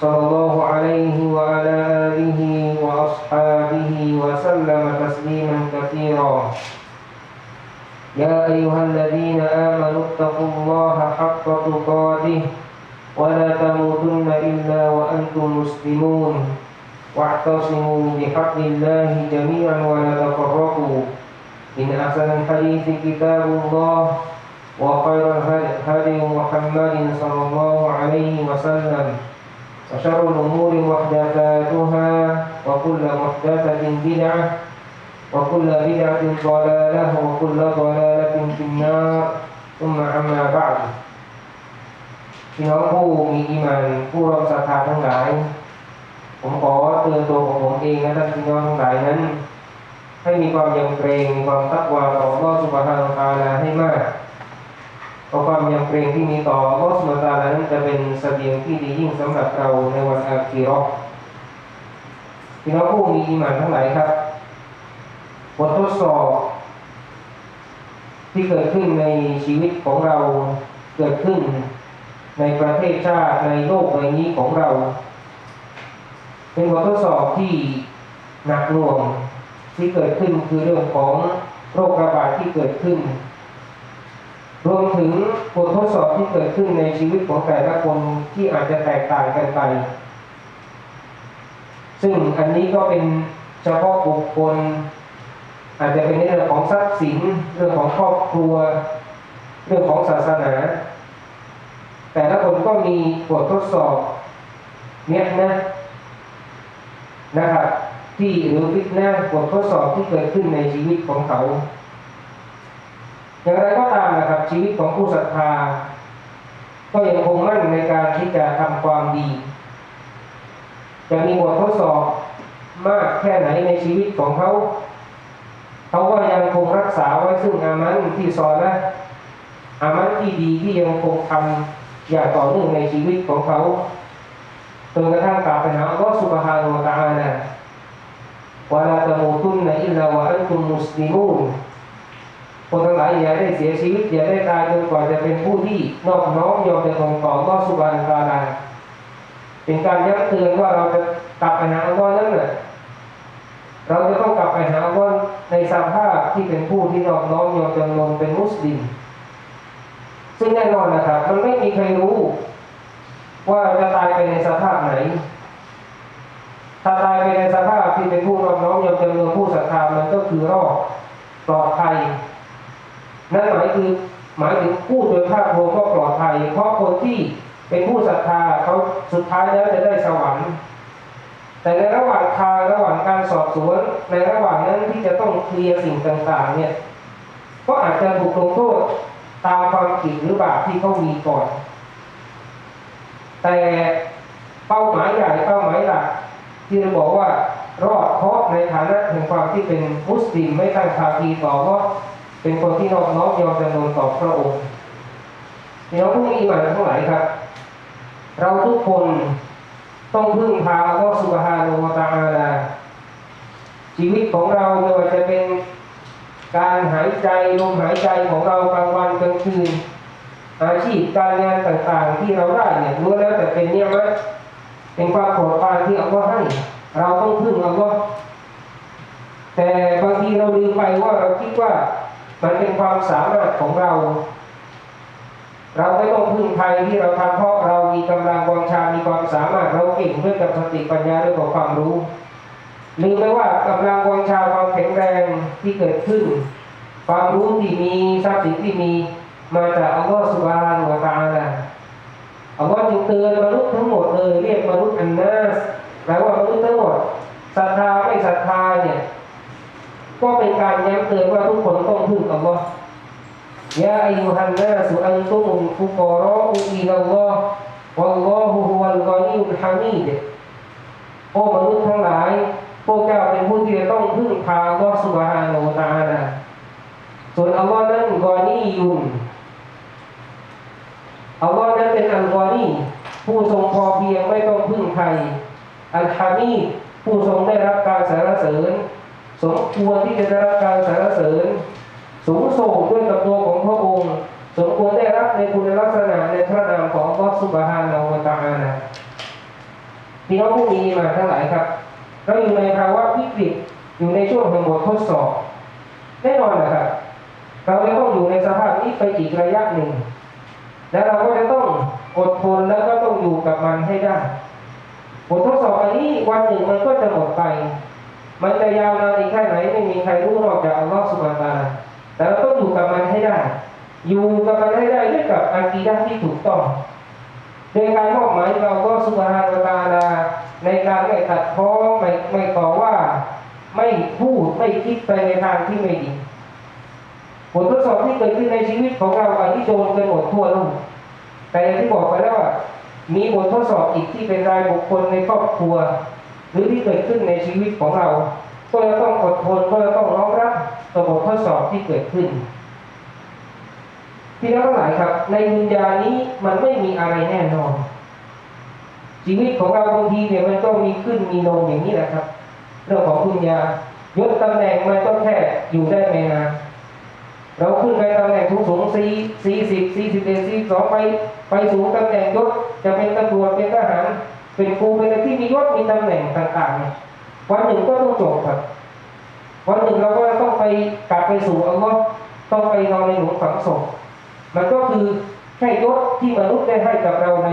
صلى الله عليه وعلى آله وأصحابه وسلم تسليما كثيرا. يا أيها الذين آمنوا اتقوا الله حق تقاته ولا تموتن إلا وأنتم مسلمون. واعتصموا بحبل الله جميعا ولا تفرقوا. إن أحسن الحديث كتاب الله وخير الهدي محمد صلى الله عليه وسلم. وشر الأمور محدثاتها وكل محدثة بدعة وكل بدعة ضلالة وكل ضلالة في النار ثم أما بعد พี่น้องผู้มีอิมานผู้รับศรัทธาทั้งหลาย ผมขอเตือนตัวของผมเองและท่านพี่น้องทั้งหลายนั้น ให้มีความยำเกรงมีความตักวาต่ออัลลอฮฺสุบฮานาตาลาให้มาก เพราะความยำเกรงที่มีต่ออัลลอฮฺสุบฮานาตาลานั้นจะเป็นเสบียงที่ดียิ่งสำหรับเราในวันอาคีราะห์พี่น้องผู้มีอิมานทั้งหลายครับบททดสอบที่เกิดขึ้นในชีวิตของเราเกิดขึ้นในประเทศชาติในโลกใบนี้ของเรา เป็นบททดสอบที่หนักหน่วงที่เกิดขึ้นคือเรื่องของโรคระบาดที่เกิดขึ้น รวมถึงบททดสอบที่เกิดขึ้นในชีวิตของแต่ละคนที่อาจจะแตกต่างกันไป ซึ่งอันนี้ก็เป็นเฉพาะบุคคล อาจจะเป็นในเรื่องของทรัพย์สินเรื่องของครอบครัว เรื่องของศาสนา แต่ละคนก็มีบททดสอบเนี่ยนะนะครับที่หรือฟิตหน้าบททดสอบที่เกิดขึ้นในชีวิตของเขา อย่างไรก็ตามนะครับชีวิตของผู้ศรัทธา ก็ยังคงมั่นในการที่จะทำความดีจะมีบททดสอบมากแค่ไหนในชีวิตของเขา เขาก็ยังคงรักษาไว้ซึ่งอามันที่ซอและอามันที่ดีที่ยังคงทำอย่างต่อเนื่องในชีวิตของเขาจนกระทั่งกลับไปหาอัลลอฮฺสุบฮานาตาลาวะลาตะมูตุนนอิลลาวะอันตุมมุสลิมูน คนทั้งหลายอย่าได้เสียชีวิตอย่าได้ตายจนกว่าจะเป็นผู้ที่นอบน้อมยอมจะตรงต่ออัลลอสุบฮานาตาลาเป็นการย้ำเตือนว่าเราจะกลับไปหาอัลลอฮ์นั่นแหละเราจะต้องกลับไปหาอัลลอฮ์ในสภาพที่เป็นผู้ที่นอบน้อมยอมจำนนเป็นมุสลิมซึ่งแน่นอนนะครับมันไม่มีใครรู้ ว่าจะตายไปในสภาพไหนถ้าตายไปในสภาพที่เป็นผู้นอบน้อมยอมจำนนผู้ศรัทธามันก็คือรอดปลอดภัย นั่นหมายคือหมายถึงผู้โดยภาพรวมก็ปลอดภัย เพราะคนที่เป็นผู้ศรัทธาเขาสุดท้ายแล้วจะได้สวรรค์ แต่ในระหว่างทางระหว่างการสอบสวนในระหว่างนั้นที่จะต้องเคลียร์สิ่งต่างๆ เนี่ยก็อาจจะถูกลงโทษตามความผิดหรือบาปที่เขามีก่อน แต่เป้าหมายใหญ่เป้าหมายหลักที่เราบอกว่ารอดเพราะในฐานะแห่งความที่เป็นมุสลิมไม่ตั้งภาคีต่อว่า เป็นคนที่นอบน้อมยอมจำนนต่อพระองค์พี่น้องผู้มีอิมานทั้งหลายครับ เราทุกคนต้องพึ่งพาอัลลอฮฺสุบฮานาอูตะอาลาชีวิตของเราไม่ว่าจะเป็นการหายใจลมหายใจของเรากลางวันกลางคืน อาชีพการงานต่างๆ ที่เราได้เนี่ยล้วนแล้วแต่เป็นเนี่ยมะเป็นความโปรดปรานที่อัลลอฮ์ให้ เราต้องพึ่งอัลลอฮ์แต่บางทีเราลืมไปว่าเราคิดว่า มันเป็นความสามารถของเรา เราไม่ต้องพึ่งใครที่เราทำเพราะเรามีกำลังวังชา มีความสามารถเราเก่งด้วยกับสติปัญญาด้วยกับความรู้ลืมไปว่ากำลังวังชาความแข็งแรงที่เกิดขึ้น ความรู้ที่มีทรัพย์สินที่มีมาจากอัลลอฮฺสุบฮานุวะตะอาลาอัลลอฮฺจึงเตือนมนุษย์ทั้งหมดเลยเรียกมนุษย์อันนัสแปลว่ามนุษย์ทั้งหมดศรัทธาไม่ศรัทธาเนี่ยก็เป็นการย้ำเตือนว่าทุกคน พูดอัลลอฮ์ยาอิยูฮันนาสุอันตุมุฟุกรออุอินัลลอฮ์วัลลอฮุฮุวัลกอนีอุลฮามีโอ้มนุษย์ทั้งหลาย พวกเจ้าเป็นผู้ที่จะต้องพึ่งพาอัลลอฮ์สุบฮานะฮูตะอาลาส่วนอัลลอฮ์นั้นกอนียุนอัลลอฮ์นั้นเป็นอัลกอนีผู้ทรงพอเพียงไม่ต้องพึ่งใครอัลฮามีผู้ทรงได้รับการสรรเสริญ สมควรที่จะได้รับการสรรเสริญ สูงส่งด้วยกับตัวของพระองค์สมควรได้รับในคุณลักษณะในพระนามของอัลลอฮฺสุบฮานาอูตะอาลาพี่น้องผู้มีมาทั้งหลายครับเราอยู่ในภาวะวิกฤตอยู่ในช่วงแห่งบททดสอบแน่นอนนะครับเราจะต้องอยู่ในสภาพนี้ไปอีกระยะหนึ่ง และเราก็จะต้องอดทนแล้วก็ต้องอยู่กับมันให้ได้บททดสอบอันนี้วันหนึ่งมันก็จะหมดไป มันจะยาวนานอีกแค่ไหนไม่มีใครรู้นอกจากอัลลอฮฺสุบฮานะฮูวะตะอาลา แต่เราต้องอยู่กับมันให้ได้ อยู่กับมันให้ได้ด้วยกับอากีดะที่ถูกต้องโดยการมอบหมายเราก็สุบฮานะฮูวะตาลาในการไม่ตัดพ้อไม่ไม่ต่อว่า ไม่พูดไม่คิดไปในทางที่ไม่ดีบททดสอบที่เกิดขึ้นในชีวิตของเราอันที่โดนกันหมดทั่วโลกแต่อย่างที่บอกไปแล้วว่ามีบททดสอบอีกที่เป็นรายบุคคลในครอบครัว หรือที่เกิดขึ้นในชีวิตของเรา ก็จะต้องอดทนก็จะต้องน้อมรับกับบทดสอบที่เกิดขึ้นพี่น้องทั้งหลายครับ ในวิญญาณนี้มันไม่มีอะไรแน่นอน ชีวิตของเราบางทีเนี่ยมันก็มีขึ้นมีลงอย่างนี้แหละครับ เรื่องของคุณยายศตำแหน่งมันก็แค่อยู่ได้ไม่นานเราขึ้นไปตำแหน่งสูงสูงสี่สี่สิบสี่สิบเอ็ดสี่สองไปไปสูงตำแหน่งยศจะเป็นตำรวจเป็นทหาร เป็นครูเป็นอะไรที่มียศมีตำแหน่งต่างๆเนี่ย วันหนึ่งก็ต้องจบครับ วันหนึ่งเราก็ต้องไปกลับไปสู่อัลลอฮ์ต้องไปนอนในหลุมฝังศพมันก็คือแค่ยศที่มนุษย์ได้ให้กับเราใน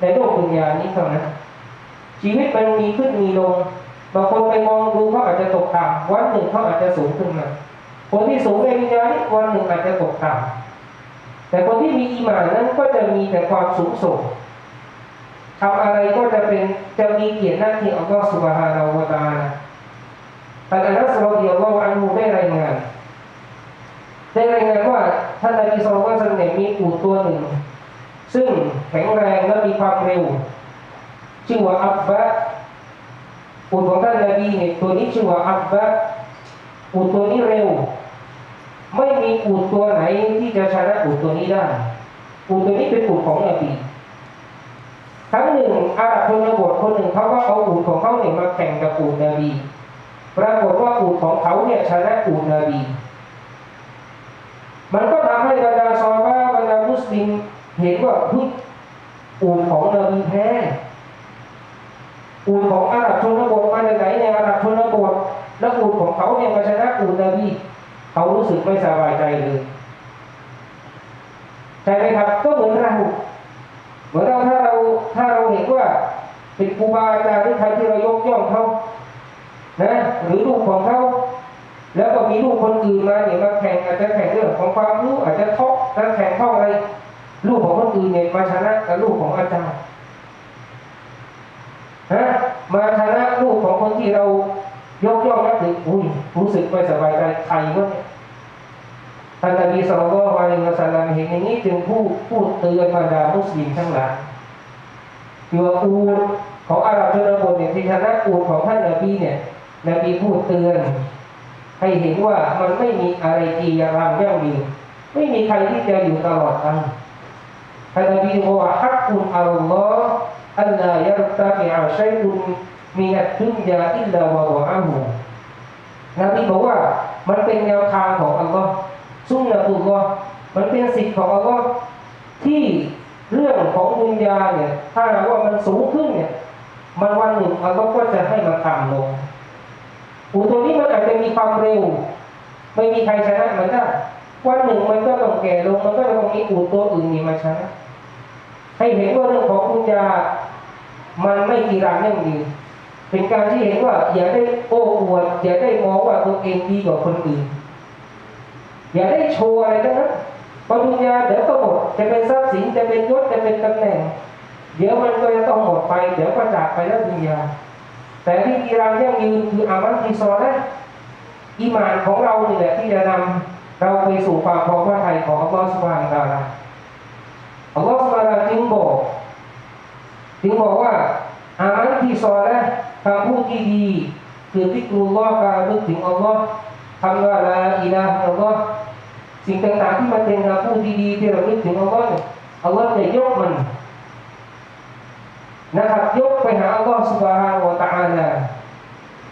ในโลกดุนยานี้เท่านั้นชีวิตมันมีขึ้นมีลงบางคนไปมองดูเขาอาจจะตกต่ำวันหนึ่งเขาอาจจะสูงขึ้นมาคนที่สูงในวิญญาณวันหนึ่งอาจจะตกต่ำแต่คนที่มีอีหมานนั้นก็จะมีแต่ความสูงส่ง ทำอะไรก็จะเป็นจะมีเกียรติหน้าที่อัลลอฮฺสุบฮานาอูวะตาลาท่านอันนัสรอดีอัลลอฮฺอันฮูได้รายงานได้รายงานว่าท่านนบีสุลต่านเนี่ยมีอูฐตัวหนึ่ง ซึ่งแข็งแรงและมีความเร็ว ชื่อว่าอับบะอูฐของท่านนบีเนี่ยตัวนี้ชื่อว่าอับบะอูตัวนี้เร็ว ไม่มีอูฐตัวไหนที่จะชนะอูฐตัวนี้ได้อูฐตัวนี้เป็นอูฐของนบี ครั้งหนึ่งอาหรับชนบทคนหนึ่งเขาก็เอาอูฐของเขาเนี่ยมาแข่งกับอูฐนบีปรากฏว่าอูฐของเขาเนี่ยชนะอูฐนบี มันก็ทำให้บรรดาซอฮาบะห์บรรดามุสลิมเห็นว่าพุทอูฐของนบีแพ้อูฐของอาหรับชนบทมาจากไหนเนี่ยอาหรับชนบทแล้วอูฐของเขาเนี่ยมาชนะอูฐนบีเขารู้สึกไม่สบายใจเลยใช่ไหมครับก็เหมือนเรา เหมือนเราถ้าเราถ้าเราเห็นว่าเป็นครูบาอาจารย์หรือใครที่เรายกย่องเขานะหรือลูกของเขาแล้วก็มีลูกคนอื่นมาเนี่ยมาแข่งอาจจะแข่งเรื่องของความรู้อาจจะท็อปแล้วแข่งเท่าอะไรลูกของคนอื่นเนี่ยมาชนะกับลูกของอาจารย์ฮะมาชนะลูกของคนที่เรายกย่องนับถืออุ้ยรู้สึกไม่สบายใจใครวะเนี่ย ท่านนบีสุลต่านวะลัยฮิวะสัลลัมเห็นอย่างนี้จึงพูดพูดเตือนบรรดามุสลิมทั้งหลายที่ว่าอูฐของอาหรับชนบทเนี่ยที่ชนะอูฐของท่านนบีเนี่ยนบีพูดเตือน ให้เห็นว่ามันไม่มีอะไรจีรังยั่งยืนไม่มีใครที่จะอยู่ตลอดไปท่านนบีบอกว่าฮักกุนอัลลอฮ์อัลลายัรตะฟิอาชัยอุนมีนัดดุนยาอิลลาวะวะอาหูนบีบอกว่ามันเป็นแนวทางของอัลลอฮ์ สุนนะตุลลอฮ์มันเป็นสิทธิ์ของอัลลอฮ์ที่เรื่องของดุนยาเนี่ย ถ้าหากว่ามันสูงขึ้นเนี่ย มันวันหนึ่งอัลลอฮ์ก็จะให้มันต่ำลงอูตัวนี้มันอาจจะมีความเร็ว ไม่มีใครชนะมันได้วันหนึ่งมันก็ต้องแก่ลง มันก็จะต้องมีอูตัวอื่นนี่มาชนะให้เห็นว่าเรื่องของปุญญา มันไม่กีรังยั่งยืนเป็นการที่เห็นว่า อย่าได้โอ้อวดอย่าได้มองว่าตัวเองดีกว่าคนอื่น อย่าได้โชว์อะไรทั้งนั้นเพราะปุญญาเดี๋ยวก็หมดจะเป็นทรัพย์สินจะเป็นยศจะเป็นตำแหน่ง เดี๋ยวมันก็จะต้องหมดไป เดี๋ยวก็จากไปแล้วปุญญาแต่ที่กีรังยั่งยืนคืออามันทีซอนะอิมานของเราเนี่แหละที่จะนำเราไปสู่ความพอพระทัยของอัลลอฮฺสุบฮานตาลาอัลลอฮฺสุบฮานตาลาจึงบอกจึงบอกว่าอามันทีซอนะคำพูดที่ดีคือที่กรุลลอฮ์การนึกถึงอัลลอฮ์คำว่าลาอิลาฮะอัลลอฮ์สิ่งต่างๆที่มันเป็นคำพูดดีๆที่เรานึกถึงอัลลอฮ์ hamba la ilaha illallah. Sing teng tadi manten ngaku di piramid Allah Allah teh jawab man nah jawab peh Allah subhanahu wa taala.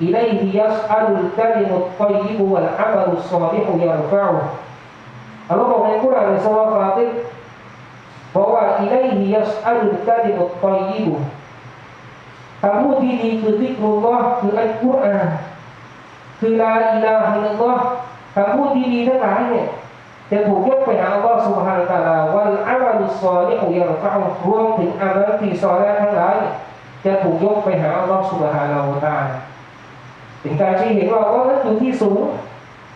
Ilaihi yas'alul kalimut thayyibu wal amalu shalihu yarfa'u. Allah mau ngikuran sama Fatih bahwa ilaihi yas'alul kalimut thayyibu kamu diikuti Allah dengan Quran. คือลาอิลาฮิลลอฮ์คำพูดดีๆทั้งหลายเนี่ยจะถูกยกไปหาอัลลอฮ์สุบฮานตะลาวันอัามัลุซอลิฮุยังฟะอุรวมถึงอามัลที่ซอลาทั้งหลายจะถูกยกไปหาอัลลอฮ์สุบฮานาอูตาเป็นการที่เห็นว่าว่านั้นอยู่ที่สูง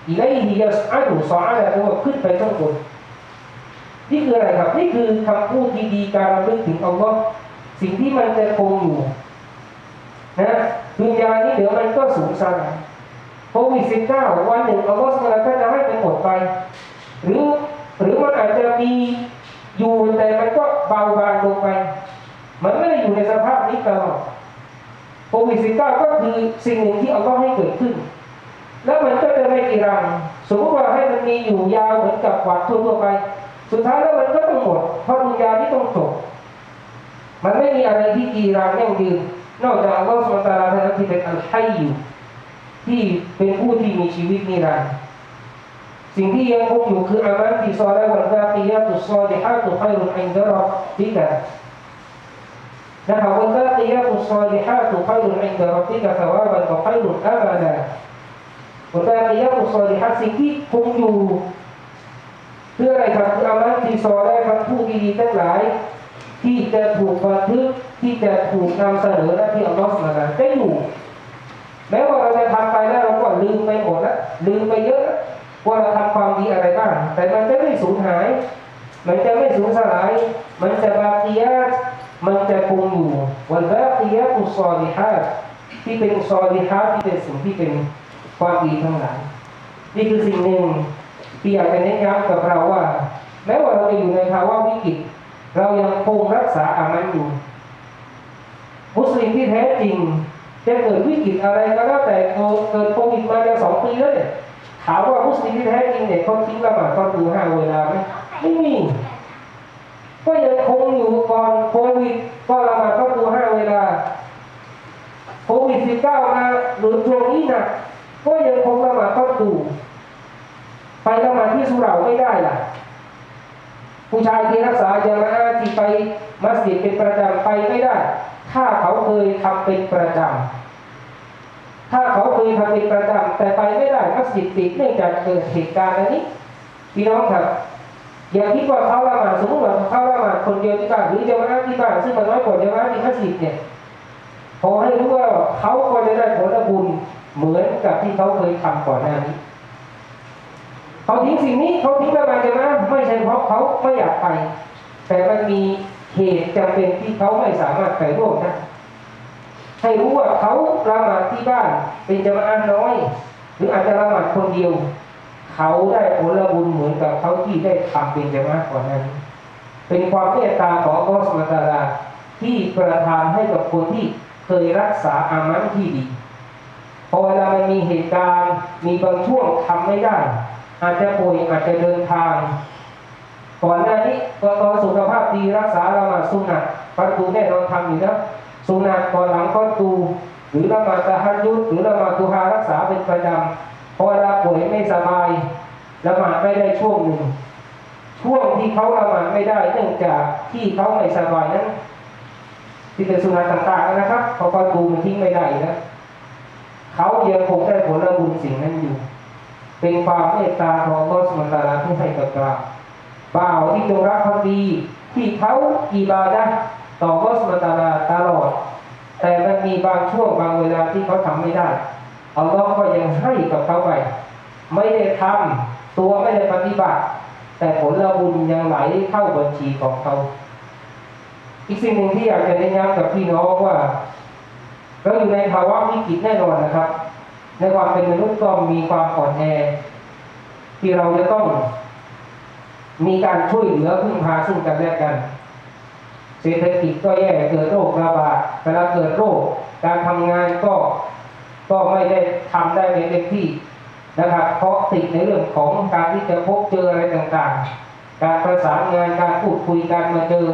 อิเลฮิยัสอัดุซอลาแปลว่าขึ้นไปข้างบนนี่คืออะไรครับนี่คือคำพูดดีๆการระลึกถึงอัลลอฮ์สิ่งที่มันจะคงอยู่นะดุนยานี้เดี๋ยวมันก็สูงสั้น โควิดสิบเก้าวันหนึ่งอัลลอฮ์สุลตานจะให้มันหมดไป หรือหรือมันอาจจะมีอยู่แต่มันก็เบาบางลงไป มันไม่ได้อยู่ในสภาพนี้ตลอดโควิดสิบเก้าก็คือสิ่งหนึ่งที่อัลลอฮ์ให้เกิดขึ้น แล้วมันก็จะไม่กีรัง สมมติว่าให้มันมีอยู่ยาวเหมือนกับหวัดทั่วไป สุดท้ายแล้วมันก็ต้องหมด เพราะดุนยาที่ต้องจบมันไม่มีอะไรที่กีรังยั่งยืนนอกจากอัลลอฮฺสุลตาราเท่านั้นที่เป็นอัลไฮอยู่ ที่เป็นผู้ที่มีชีวิตนิรันดร์สิ่งที่ยังคงอยู่คืออามันที่ซอและวันกาติยาตุซอดิฮาตุไครุนอินดะรอบิกะนะครับวันกาติยาตุซอดิฮาตุไครุนอินดะรอบิกะสวาบันวะไครุนอาบาดาผลการเรียกอุศลิฮัสิ่งที่คงอยู่เพื่ออะไรครับคืออามัลที่ซอและคำพูดดีๆทั้งหลายที่จะถูกบันทึกที่จะถูกนำเสนอและที่อัลลอฮฺมาได้อยู่ ม้ว่าเราจะทำไปแล้วเราก็ลืมไปหมดล้วลืมไปเยอะว่าเราทำความดีอะไรบ้าง แต่มันจะไม่สูญหาย มันจะไม่สูญสลาย มันจะบาเกียะมันจะคงอยู่วันบาเกียะอุศลิฮัที่เป็นอุศลิฮัที่เป็นสิ่งที่เป็นความดีทั้งหลาย นี่คือสิ่งหนึ่งที่อยากจะเน้นย้ำกับเราว่า แม้ว่าเราจะอยู่ในภาวะวิกฤต เรายังคงรักษาอามันอยู่มุสลิมที่แท้จริง จะเกิดวิกฤตอะไรก็แล้วแต่เกิดโควิดมาแล้วสองปีแล้วเนี่ยถามว่ามุสลิมที่แท้จริงเนี่ยเขาทิ้งละหมาดเขาดูห้าเวลาไหมไม่มีก็ยังคงอยู่ก่อนโควิดก็ละหมาดเขาดูห้าเวลาโควิดสิบเก้ามาหรือช่วงนี้นักก็ยังคงละหมาดก็ดูไปละหมาดที่สุเหร่าไม่ได้ล่ะ ผู้ชายที่รักษาจามาอาที่ไปมัสยิดเป็นประจำไปไม่ได้ ถ้าเขาเคยทำเป็นประจำถ้าเขาเคยทำเป็นประจำแต่ไปไม่ได้มัสยิดปิดเนื่องจากเกิดเหตุการณ์อันนี้พี่น้องครับอย่าคิดว่าเขาละหมาดสมมติว่าเขาละหมาดคนเดียวที่บ้านหรือจามาอาที่บ้านซึ่งมันน้อยกว่าจามาอาที่มัสยิดเนี่ยขอให้รู้ว่าเขาก็จะได้ผลบุญเหมือนกับที่เขาเคยทำก่อนหน้านี้เขาทิ้งสิ่งนี้เขาทิ้งละหมาดจะมาไม่ใช่เพราะเขาไม่อยากไป แต่มันมี เหตุจำเป็นที่เขาไม่สามารถไปร่วมได้ให้รู้ว่าเขาละหมาดที่บ้านเป็นจำนวนน้อย หรืออาจจะละหมาดคนเดียว เขาได้ผลบุญเหมือนกับเขาที่ได้ทำเป็นจำนวนก่อนหน้น เป็นความเมตตาของอัลลอฮฺสุลตาราที่ประทานให้กับคนที่เคยรักษาอามันที่ดีพอเวลามันมีเหตุการณ์มีบางช่วงทำไม่ได้ อาจจะป่วยอาจจะเดินทาง ก่อนหน้านี้ตอนตอนสุขภาพดีรักษาละหมาดสุนัตฟันตูแน่นอนทำอยู่แล้วสุนัตก่อนหลังฟันตูหรือละหมาดตะฮัดยุดหรือละหมาดตุฮารักษาเป็นประจำพอเวลาป่วยไม่สบายละหมาดไม่ได้ช่วงหนึ่งช่วงที่เขาละหมาดไม่ได้เนื่องจากที่เขาไม่สบายนั้นที่เป็นสุนัตต่างๆนะครับเพราฟันตูมันทิ้งไม่ได้นะเขายังคงได้ผลบุญสิ่งนั้นอยู่ เป็นความเมตตาของลอฮฺสุลตาราที่ให้กับเรา บ่าวที่จงรักภักดีที่เขาอิบาดะต่ออัลลอฮฺสุลตาราตลอด แต่มันมีบางช่วงบางเวลาที่เขาทำไม่ได้อัลลอฮ์ก็ยังให้กับเขาไป ไม่ได้ทำตัวไม่ได้ปฏิบัติ แต่ผลละบุญยังไหลเข้าบัญชีของเขา อีกสิ่งหนึ่งที่อยากจะเน้นย้ำกับพี่น้องว่าเราอยู่ในภาวะวิกฤตแน่นอนนะครับ ในความเป็นมนุษย์ก็มีความอ่อนแอที่เราจะต้อง มีการช่วยเหลือพึ่งพาซึ่งกันและกัน เศรษฐกิจก็แย่เกิดโรคระบาดเวลาเกิดโรคการทำงานก็ก็ไม่ได้ทำได้ในเต็มที่นะครับ เพราะติดในเรื่องของการที่จะพบเจออะไรต่างๆ การประสานงานการพูดคุยการมาเจอ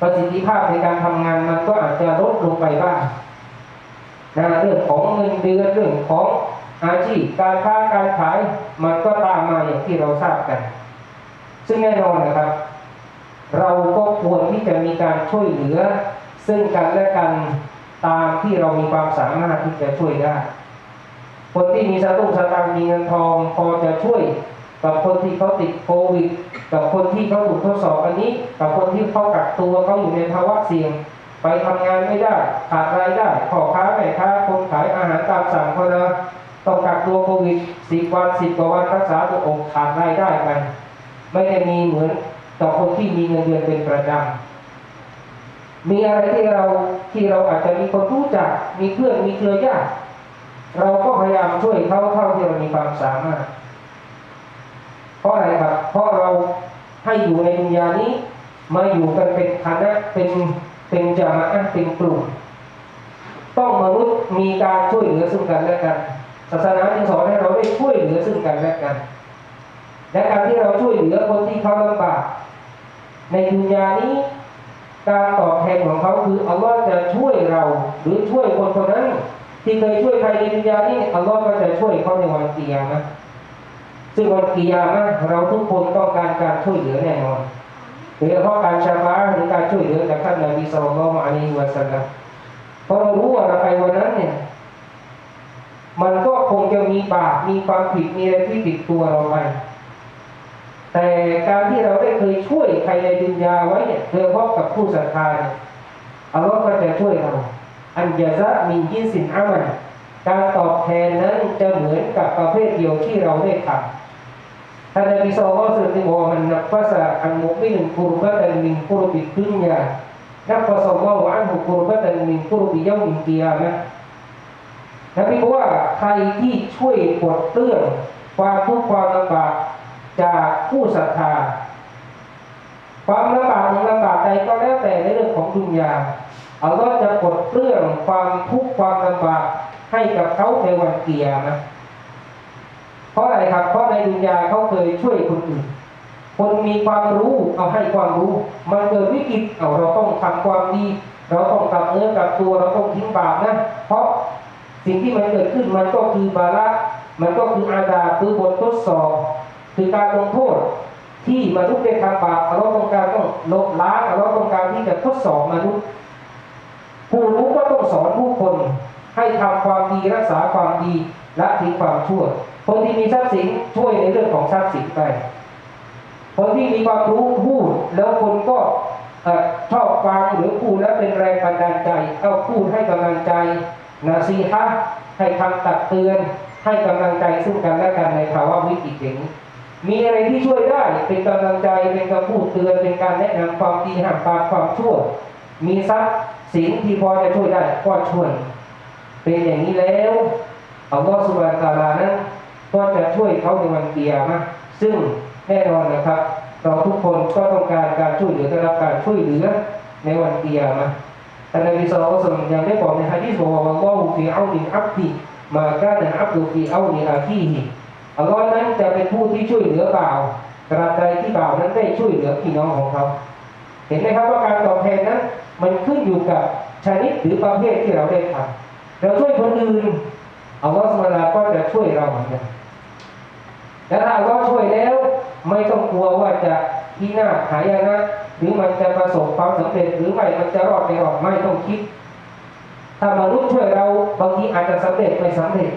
ประสิทธิภาพในการทำงานมันก็อาจจะลดลงไปบ้างนะเรื่องของเงินเดือนเรื่องของอาชีพการค้าการขายมันก็ตามมาอย่างที่เราทราบกัน ซึ่งแน่นอนนะครับ เราก็ควรที่จะมีการช่วยเหลือ ซึ่งกันและกันตามที่เรามีความสามารถที่จะช่วยได้ คนที่มีสตุ้งสตางมีเงินทองพอจะช่วยกับคนที่เขาติดโควิด กับคนที่เขาถูกทดสอบอันนี้ กับคนที่เขากักตัวเขาอยู่ในภาวะเสี่ยง ไปทำงานไม่ได้ขาดรายได้พ่อค้าแม่ค้าคนขายอาหารตามสั่งเขานะต้องกักตัวโควิดสิบวันสิบกว่าวันรักษาตัวองค์ขาดรายได้ไป ไม่ได้มีเหมือนกับคนที่มีเงินเดือนเป็นประจำมีอะไรที่เราที่เราอาจจะมีคนรู้จัก มีเพื่อนมีเครือญาติเราก็พยายามช่วยเขาเท่าที่เรามีความสามารถ เพราะอะไรครับเพราะเราให้อยู่ในดุนยานี้ มาอยู่กันเป็นคณะเป็นเป็นจามะเป็นกลุ่ม ต้องมนุษย์มีการช่วยเหลือซึ่งกันและกัน ศาสนาจึงสอนให้เราได้ช่วยเหลือซึ่งกันและกัน และการที่เราช่วยเหลือคนที่เขาลำบากในดุนยานี้ การตอบแทนของเขาคืออัลลอฮ์จะช่วยเรา หรือช่วยคนคนนั้น ที่เคยช่วยใครในดุนยานี้อัลลอฮ์ก็จะช่วยเขาในวันกิยามะซึ่งวันกิยามะเราทุกคนต้องการการช่วยเหลือแน่นอนโดยเฉพาะการชาบาหรือการช่วยเหลือจากท่านนบีสุลต่านละอัลลอฮฺวะสัลลัมเพราะเรารู้ว่าเราไปวันนั้นเนี่ยมันก็คงจะมีบาปมีความผิดมีอะไรที่ติดตัวเราไป แต่การที่เราได้เคยช่วยใครในดุนยาไว้เนี่ยโดยเฉพาะกับผู้ศรัทธาเนี่ยอัลลอฮ์ก็จะช่วยเราอันยาซะมินยินสินอามันการตอบแทนนั้นจะเหมือนกับประเภทเดียวที่เราได้ทำท่านนบีสุลต่านสุลต่านบอกมันนับภาษาอันมุมินกุรบะตันมินกุรบิดุนยานับภาษาว่าอันหุกุรบะตันมินกุรบิยามินกิยามะนบีบอกว่าใครที่ช่วยปลดเปลื้องความทุกข์ความลำบาก จากผู้ศรัทธา ความลำบากหรือลำบากใดก็แล้วแต่ในเรื่องของดุนยาอัลลอฮ์จะปลดเปลื้องความทุกข์ความลำบากให้กับเขาในวันเกียรนะเพราะอะไรครับ เพราะในดุนยาเขาเคยช่วยคนอื่นคนมีความรู้เอาให้ความรู้ มันเกิดวิกฤตเอาเราต้องทำความดี เราต้องกลับเนื้อกลับตัวเราต้องทิ้งบาปนะ เพราะสิ่งที่มันเกิดขึ้นมันก็คือบาระมันก็คืออาดาคือบททดสอบ คือการลงโทษที่มนุษย์ได้ทำบาปเราต้องการต้องลบล้างเราต้องการที่จะทดสอบมนุษย์ผู้รู้ก็ต้องสอนผู้คนให้ทำความดีรักษาความดีละทิ้งความชั่ว คนที่มีทรัพย์สินช่วยในเรื่องของทรัพย์สินไป คนที่มีความรู้พูดแล้วคนก็ชอบฟังหรือพูดแล้วเป็นแรงบันดาลใจเอาพูดให้กำลังใจนาซีฮะให้คำตักเตือนให้กำลังใจซึ่งกันและกันในภาวะวิกฤตอย่างนี้ มีอะไรที่ช่วยได้เป็นกำลังใจเป็นคำพูดเตือนเป็นการแนะนำความดีห้ามปามความชั่ว มีทรัพย์สินที่พอจะช่วยได้ก็ช่วย เป็นอย่างนี้แล้วอัลลอฮฺสุบานตาลานั้นก็จะช่วยเขาในวันเกียร์มะซึ่งแน่นอนนะครับ เราทุกคนก็ต้องการการช่วยเหลือได้รับการช่วยเหลือในวันเกียร์มะท่านนบีสุลต่านยังได้บอกในฮะดีษบอกว่าอัลลอฮฺฟีเอานิอับดีมากานอับดุฟีเอานิอาคีฮิ อัลลอฮ์นั้นจะเป็นผู้ที่ช่วยเหลือบ่าวตราบใดที่บ่าวนั้นได้ช่วยเหลือพี่น้องของเขา เห็นไหมครับว่าการตอบแทนนั้น มันขึ้นอยู่กับชนิดหรือประเภทที่เราได้ทำเราช่วยคนอื่นอัลลอฮ์สุลาก็จะช่วยเราเหมือนกันและถ้าอัลลอฮ์ช่วยแล้ว ไม่ต้องกลัวว่าจะพินาศหายนะหรือมันจะประสบความสำเร็จหรือไม่มันจะรอดไม่รอดไม่ต้องคิด ถ้ามนุษย์ช่วยเราบางทีอาจจะสำเร็จไม่สำเร็จ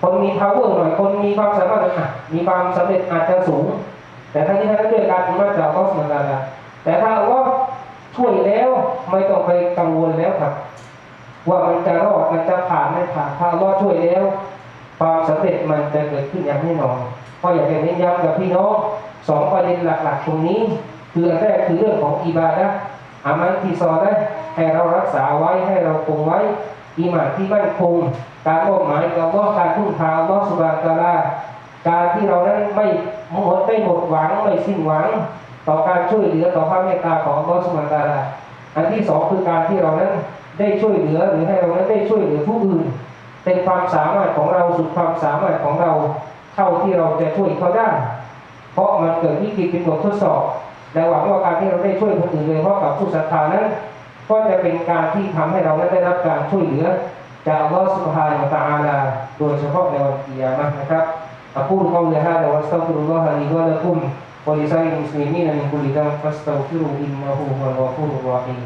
คนมี power หน่อย คนมีความสามารถอะมีความสำเร็จอาจจะสูง แต่ทั้งนี้ทั้งนั้นด้วยการมาจากก็สมการละแต่ถ้าว่าช่วยแล้วไม่ต้องไปกังวลแล้วครับ ว่ามันจะรอดมันจะผ่านไม่ผ่านถ้าว่าช่วยแล้ว ความสำเร็จมันจะเกิดขึ้นอย่างแน่นอนเพราะอยากจะเน้นย้ำกับพี่น้องสองประเด็นหลักๆตรงนี้คืออันแรกคือเรื่องของอิบาดะอามันที่ซอได้ให้เรารักษาไว้ให้เราคงไว้อีหมานที่มั่นคง การมอบหมายกับว่าการทุ่มทางว่าสุบานตะอาลาการที่เรานั้นไม่หมดไม่หมดหวังไม่สิ้นหวัง ต่อการช่วยเหลือต่อพระเมตตาของอัลลอฮฺสุบานตะอาลาอันที่สองคือการที่เรานั้นได้ช่วยเหลือหรือให้เรานั้นได้ช่วยเหลือผู้อื่นเป็นความสามารถของเราสุดความสามารถของเราเท่าที่เราจะช่วยเขาได้ เพราะมันเกิดวิกฤตเป็นบททดสอบและหวังว่าการที่เราได้ช่วยคนอื่นโดยเฉพาะกับผู้ศรัทธานั้น ก็จะเป็นการที่ทำให้เรานั้นได้รับการช่วยเหลือ จากอัลลอฮฺสุบฮานะฮูวะตะอาลาโดยเฉพาะในวันกิยามะห์นะครับอักูลกอลฮาดะวัสตัฆฟิรุลลอฮะลีวะละกุมวะลิซาอิลมุสลิมีนมินกุลิดัมฟัสตัฆฟิรุอินนะฮูฮุวัลกอฟูรุรเราะฮีม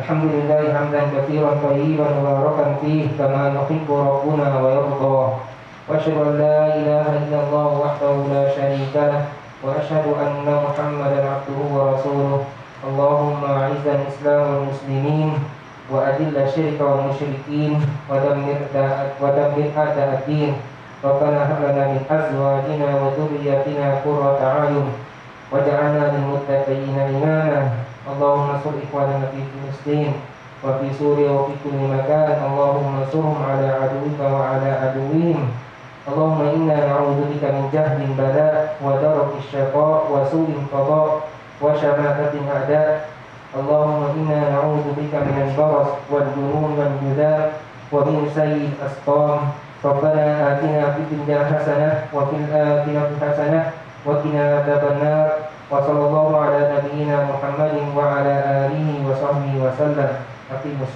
الحمد لله حمدا كثيرا طيبا مباركا فيه كما نحب ربنا ويرضى وأشهد أن لا إله إلا الله وحده لا شريك له وأشهد أن محمدا عبده ورسوله. اللهم أعز الإسلام والمسلمين وأذل الشرك والمشركين ودمر ودمر أعداء الدين. ربنا هب لنا من أزواجنا وذرياتنا قرة أعين. واجعلنا للمتقين اماما. اللهم انصر إخواننا في فلسطين وفي سوريا وفي كل مكان. اللهم انصرهم على عدوك وعلى عدوهم. Allahumma inna na'udzu bika min jahdil bala wa darakis syaqa wa su'il qada wa syamatatil a'da. Allahumma inna na'udzu bika min al-baras wal junun wal judab wa min sayyi asqam. Rabbana atina fid dunya hasanah wa fil akhirati hasanah wa qina wa sallallahu ala nabiyyina Muhammadin wa ala alihi wa sahbihi wa sallam. Aqimus.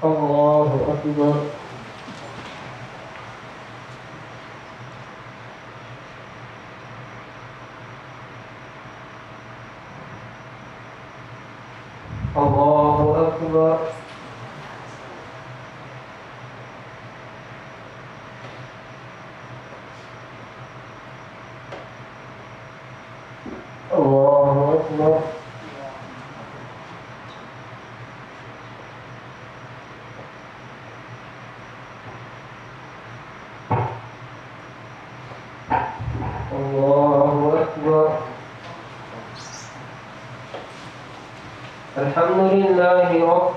Allahu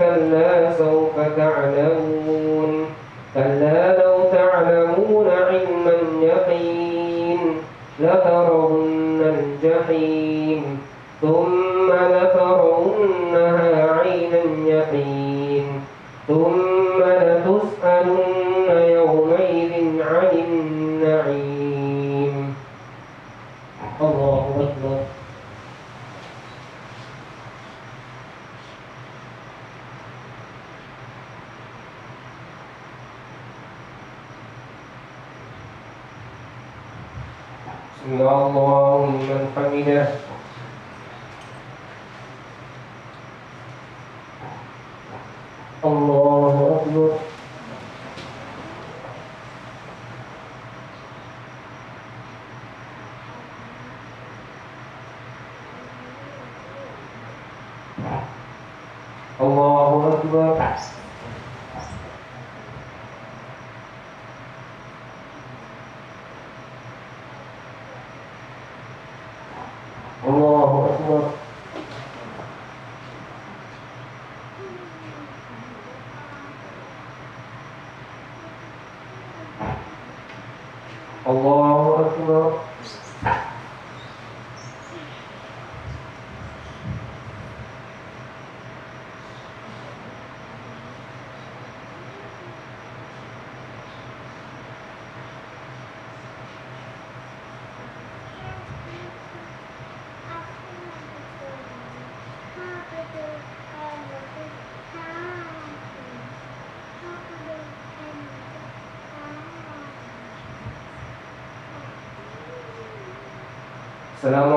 كلا سوف تعلمون. كلا لو تعلمون علم اليقين لترون الجحيم. ثم 旁边呢。Allahu Akbar. Selamun